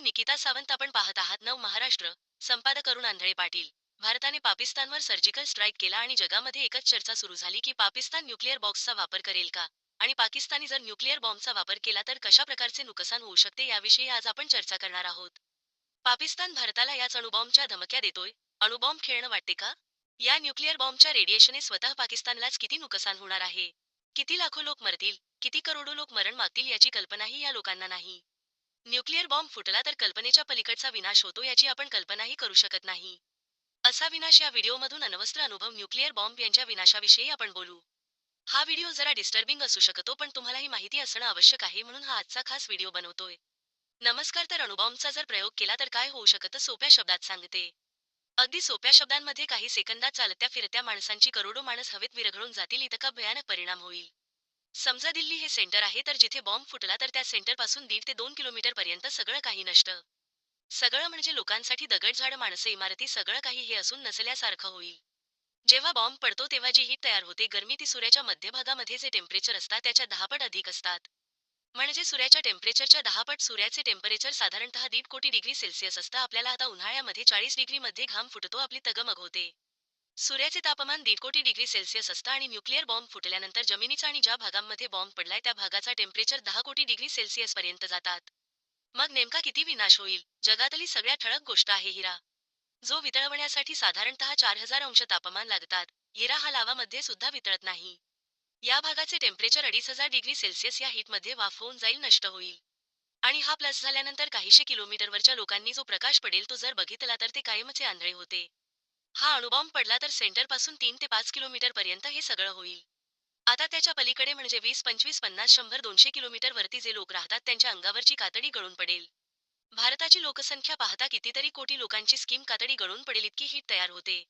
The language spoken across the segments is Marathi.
निकिता सावंत आपण पाहत आहात. नव महाराष्ट्र. संपादक अरुण आंधळे पाटील. भारताने पाकिस्तानवर सर्जिकल स्ट्राईक केला आणि जगामध्ये एकच चर्चा सुरू झाली की पाकिस्तान न्यूक्लिअर बॉम्बचा वापर करेल का? आणि पाकिस्तानी जर न्यूक्लिअर बॉम्बचा वापर केला तर कशा प्रकारचे नुकसान होऊ शकते याविषयी आज आपण चर्चा करणार आहोत. पाकिस्तान भारताला याच अणुबॉम्बच्या धमक्या देतोय. अणुबॉम्ब खेळणं वाटते का? या न्यूक्लिअर बॉम्बच्या रेडिएशनने स्वतः पाकिस्तानलाच किती नुकसान होणार आहे? किती लाखो लोक मरतील? किती करोडो लोक मरण मागतील याची कल्पनाही या लोकांना नाही. न्यूक्लिअर बॉम्ब फुटला तर कल्पनेच्या पलीकडचा विनाश होतो याची आपण कल्पनाही करू शकत नाही. असा विनाश या व्हिडिओमधून अनवस्त्र अनुभव न्यूक्लिअर बॉम्ब यांच्या विनाशाविषयी आपण बोलू. हा व्हिडिओ जरा डिस्टर्बिंग असू शकतो पण तुम्हाला ही माहिती असणं आवश्यक आहे म्हणून हा आजचा खास व्हिडिओ बनवतोय. नमस्कार तर अणुबॉम्बचा जर प्रयोग केला तर काय होऊ शकतं सोप्या शब्दात सांगते. अगदी सोप्या शब्दांमध्ये काही सेकंदात चालत्या फिरत्या माणसांची करोडो माणस हवेत विरघळून जातील इतका भयानक परिणाम होईल. समजा दिल्ली हे सेंटर आहे तर जिथे बॉम्ब फुटला तर त्या सेंटरपासून दीड ते दोन किलोमीटर पर्यंत सगळं काही नष्ट. सगळं म्हणजे लोकांसाठी दगड झाड माणसं इमारती सगळं काही हे असून नसल्यासारखं होईल. जेव्हा बॉम्ब पडतो तेव्हा जी हीट तयार होते गर्मी ती सूर्याच्या मध्यभागामध्ये जे टेम्परेचर असतात त्याच्या दहापट अधिक असतात. म्हणजे सूर्याच्या टेम्परेचरच्या दहापट सूर्याचे टेम्परेचर साधारणतः दीड कोटी डिग्री सेल्सिअस असतं. आपल्याला आता उन्हाळ्यामध्ये चाळीस डिग्रीमध्ये घाम फुटतो आपली तगमग होते. सूर्याचे तापमान दीड कोटी डिग्री सेल्सिअस असतं आणि न्यूक्लिअर बॉम्ब फुटल्यानंतर जमिनीचा आणि ज्या भागांमध्ये बॉम्ब पडलाय त्या भागाचा टेम्परेचर दहा कोटी डिग्री सेल्सिअस पर्यंत जातात. मग नेमका किती विनाश होईल? जगातली सगळ्यात ठळक गोष्ट आहे हिरा. जो वितळवण्यासाठी साधारणतः चार हजार अंश तापमान लागतात. हिरा हा लावामध्ये सुद्धा वितळत नाही. या भागाचे टेम्परेचर अडीच हजार डिग्री सेल्सिअस या हीटमध्ये वाफ होऊन जाईल नष्ट होईल. आणि हा प्लस झाल्यानंतर काहीशे किलोमीटरवरच्या लोकांनी जो प्रकाश पडेल तो जर बघितला तर ते कायमचे आंधळे होते. हा अणुबॉम्ब पडला तर सेंटरपासून तीन ते पाच किलोमीटरपर्यंत हे सगळं होईल. आता त्याच्या पलीकडे म्हणजे वीस पंचवीस पन्नास शंभर दोनशे किलोमीटर वरती जे लोक राहतात त्यांच्या अंगावरची कातडी गळून पडेल. भारताची लोकसंख्या पाहता कितीतरी कोटी लोकांची स्कीम कातडी गळून पडेल इतकी हीट तयार होते.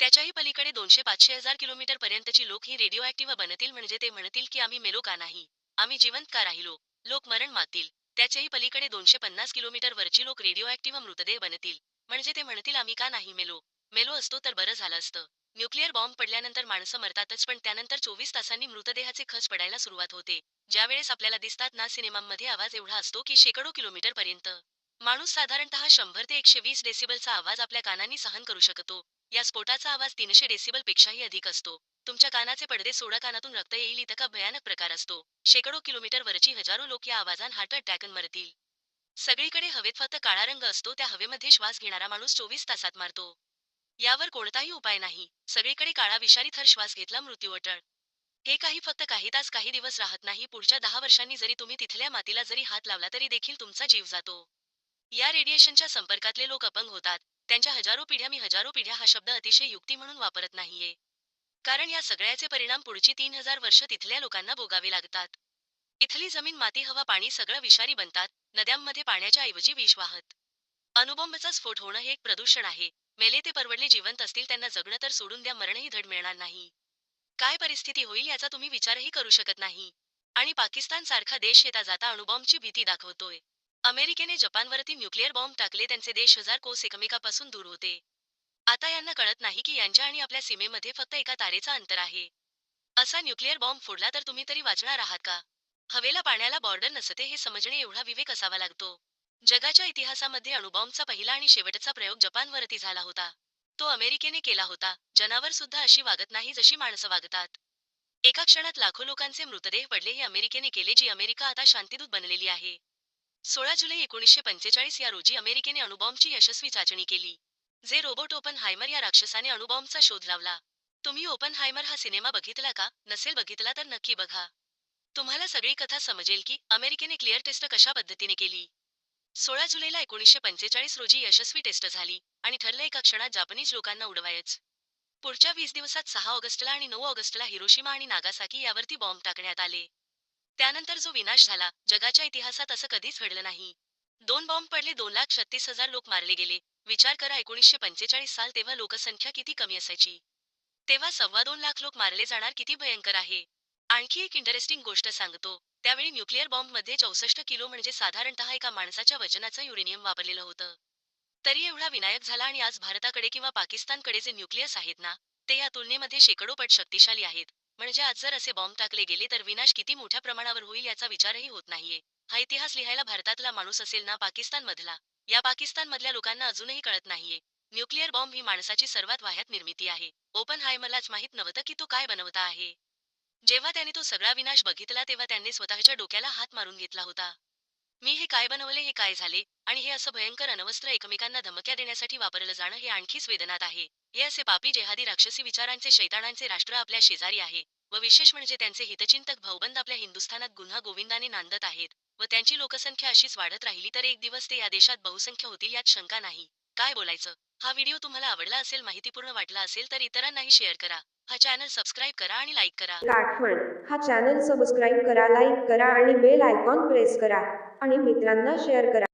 त्याच्याही पलीकडे दोनशे पाचशे हजार किलोमीटर पर्यंतची लोक ही रेडिओ ऍक्टिव्ह बनतील म्हणजे ते म्हणतील की आम्ही मेलो का नाही आम्ही जिवंत का राहिलो लोक मरण मागतील. त्याच्याही पलीकडे दोनशे पन्नास किलोमीटर वरची लोक रेडिओ ऍक्टिव्ह मृतदेह बनतील म्हणजे ते म्हणतील आम्ही का नाही मेलो. मेलो असतो तर बरं झालं असतं. न्यूक्लिअर बॉम्ब पडल्यानंतर माणसं मरतातच पण त्यानंतर चोवीस तासांनी मृतदेहाचे खच पडायला सुरुवात होते. ज्यावेळेस आपल्याला दिसतात ना सिनेमांमध्ये आवाज एवढा असतो की शेकडो किलोमीटर पर्यंत. माणूस साधारणतः शंभर ते एकशे वीस डेसिबलचा आवाज आपल्या कानांनी सहन करू शकतो. या स्फोटाचा आवाज तीनशे डेसिबल पेक्षाही अधिक असतो. तुमच्या कानाचे पडदे सोडा कानातून रक्त येईल इतका भयानक प्रकार असतो. शेकडो किलोमीटर वरची हजारो लोक या आवाजान हार्ट अटॅकन मरतील. सगळीकडे हवेत फक्त काळा रंग असतो त्या हवेमध्ये श्वास घेणारा माणूस चोवीस तासात मारतो. यावर कोणताही उपाय नाही. सगळीकडे काळा विषारी थर श्वास घेतला मृत्यू अटळ हे काही फक्त काही तास काही दिवस राहत नाही. पुढच्या दहा वर्षांनी जरी तुम्ही तिथल्या मातीला जरी हात लावला तरी देखील तुमचा जीव जातो. या रेडिएशनच्या संपर्कातले लोक अपंग होतात. त्यांच्या हजारो पिढ्या मी हजारो पिढ्या हा शब्द अतिशय युक्ती म्हणून वापरत नाहीये. कारण या सगळ्याचे परिणाम पुढची तीन हजार वर्ष तिथल्या लोकांना भोगावे लागतात. इथली जमीन माती हवा पाणी सगळं विषारी बनतात. नद्यांमध्ये पाण्याच्या ऐवजी विष वाहत. अणुबॉम्बचा स्फोट होणं हे एक प्रदूषण आहे. मेले ते परवडले जिवंत असतील त्यांना जगणं तर सोडून द्या मरणही धड मिळणार नाही. काय परिस्थिती होईल याचा तुम्ही विचारही करू शकत नाही. आणि पाकिस्तान सारखा देश येता जाता अणुबॉम्बची भीती दाखवतोय. अमेरिकेने जपानवरती न्यूक्लिअर बॉम्ब टाकले त्यांचे देश हजार कोस एकमेकापासून दूर होते. आता यांना कळत नाही की यांच्या आणि आपल्या सीमेमध्ये फक्त एका तारेचा अंतर आहे. असा न्यूक्लिअर बॉम्ब फोडला तर तुम्ही तरी वाचणार आहात का? हवेला पाण्याला बॉर्डर नसते हे समजणे एवढा विवेक असावा लागतो. जगाच्या इतिहासामध्ये अणुबॉम्बचा पहिला आणि शेवटचा प्रयोग जपानवरती झाला होता. तो अमेरिकेने केला होता. जनावर सुद्धा अशी वागत नाही जशी माणसं वागतात. एका क्षणात लाखो लोकांचे मृतदेह पडले हे अमेरिकेने केले जी अमेरिका आता शांतीदूत बनलेली आहे. सोळा जुलै एकोणीसशे पंचेचाळीस या रोजी अमेरिकेने अणुबॉम्बची यशस्वी चाचणी केली जे रोबोट ओपन हायमर या राक्षसाने अणुबॉम्बचा शोध लावला. तुम्ही ओपन हायमर हा सिनेमा बघितला का? नसेल बघितला तर नक्की बघा. तुम्हाला सगळी कथा समजेल की अमेरिकेने क्लिअर टेस्ट कशा पद्धतीने केली? सोळा जुलैला एकोणीसशे पंचेचाळीस रोजी यशस्वी टेस्ट झाली आणि ठरलं एका क्षणात जापनीज लोकांना उडवायच. पुढच्या वीस दिवसात सहा ऑगस्टला आणि नऊ ऑगस्टला हिरोशिमा आणि नागासाकी यावरती बॉम्ब टाकण्यात आले. त्यानंतर जो विनाश झाला जगाच्या इतिहासात असं कधीच घडलं नाही. दोन बॉम्ब पडले दोन लाख छत्तीस हजार लोक मारले गेले. विचार करा एकोणीसशे पंचेचाळीस साल तेव्हा लोकसंख्या किती कमी असायची? तेव्हा सव्वा दोन लाख लोक मारले जाणार किती भयंकर आहे? आणखी एक इंटरेस्टिंग गोष्ट सांगतो. त्यावेळी न्यूक्लिअर बॉम्बमध्ये चौसष्ट किलो म्हणजे साधारणतः एका माणसाच्या वजनाचं युरेनियम वापरलेलं होतं. तरी एवढा विनायक झाला आणि आज भारताकडे किंवा पाकिस्तानकडे जे न्यूक्लियस आहेत ना ते या तुलनेमध्ये शेकडो पट शक्तिशाली आहेत. म्हणजे आज जर असे बॉम्ब टाकले गेले तर विनाश किती मोठ्या प्रमाणावर होईल याचा विचारही होत नाहीये. हा इतिहास लिहायला भारतातला माणूस असेल ना पाकिस्तान मधला या पाकिस्तान मधल्या लोकांना अजूनही कळत नाहीये. न्यूक्लिअर बॉम्ब ही माणसाची सर्वात वाह्यात निर्मिती आहे. ओपन हायमरलाच माहीत नव्हतं की तो काय बनवता आहे. जेव्हा त्याने तो सगळा विनाश बघितला तेव्हा त्यांनी स्वतःच्या डोक्याला हात मारून घेतला होता. मी हे काय बनवले हे काय झाले? आणि हे असं भयंकर अनवस्त्र एकमेकांना धमक्या देण्यासाठी वापरलं जाणं हे आणखीच वेदनात आहे. हे असे पापी जेहादी राक्षसी विचारांचे शैतानांचे राष्ट्र आपल्या शेजारी आहे व विशेष म्हणजे त्यांचे हितचिंतक भाऊबंद आपल्या हिंदुस्थानात गुन्हा गोविंदाने नांदत आहेत व त्यांची लोकसंख्या अशीच वाढत राहिली तर एक दिवस ते या देशात बहुसंख्य होतील यात शंका नाही. काय बोलायचं? हा व्हिडिओ तुम्हाला आवडला असेल माहितीपूर्ण वाटला असेल तर इतरांनाही शेअर करा. हा चॅनल सबस्क्राईब करा आणि लाईक करा. गाठवण हा चॅनल सबस्क्राईब करा लाईक करा आणि बेल आयकॉन प्रेस करा. आणि मित्रांना शेअर करा.